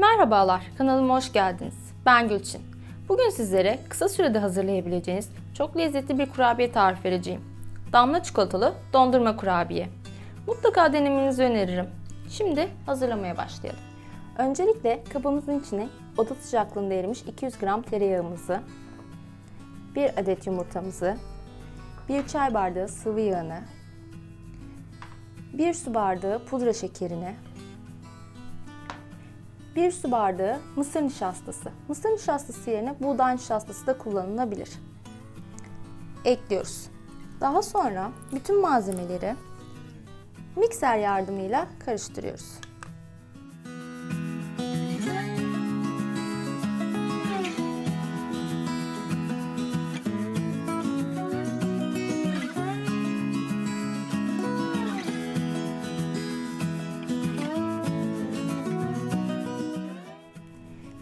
Merhabalar, kanalıma hoş geldiniz. Ben Gülçin. Bugün sizlere kısa sürede hazırlayabileceğiniz çok lezzetli bir kurabiye tarif vereceğim. Damla çikolatalı dondurma kurabiye. Mutlaka denemenizi öneririm. Şimdi hazırlamaya başlayalım. Öncelikle kabımızın içine oda sıcaklığında erimiş 200 gram tereyağımızı, 1 adet yumurtamızı, 1 çay bardağı sıvı yağını, 1 su bardağı pudra şekerini, 1 su bardağı mısır nişastası. Mısır nişastası yerine buğday nişastası da kullanılabilir. Ekliyoruz. Daha sonra bütün malzemeleri mikser yardımıyla karıştırıyoruz.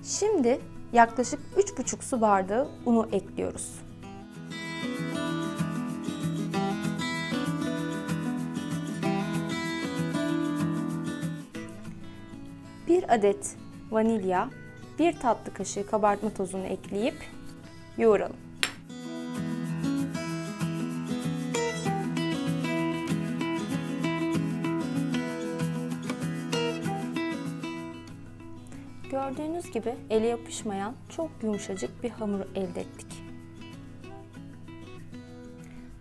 Şimdi yaklaşık 3,5 su bardağı unu ekliyoruz. Bir adet vanilya, bir tatlı kaşığı kabartma tozunu ekleyip yoğuralım. Gördüğünüz gibi ele yapışmayan çok yumuşacık bir hamur elde ettik.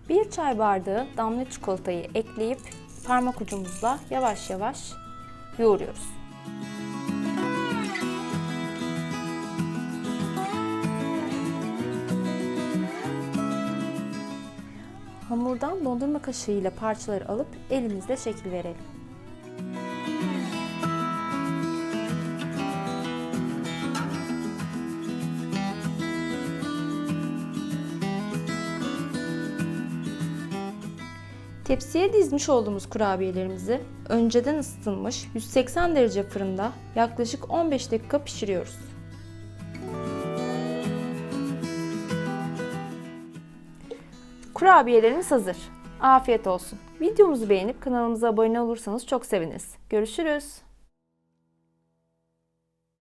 Bir çay bardağı damla çikolatayı ekleyip parmak ucumuzla yavaş yavaş yoğuruyoruz. Hamurdan dondurma kaşığıyla parçaları alıp elimizle şekil verelim. Tepsiye dizmiş olduğumuz kurabiyelerimizi önceden ısıtılmış 180 derece fırında yaklaşık 15 dakika pişiriyoruz. Kurabiyelerimiz hazır. Afiyet olsun. Videomuzu beğenip kanalımıza abone olursanız çok seviniriz. Görüşürüz.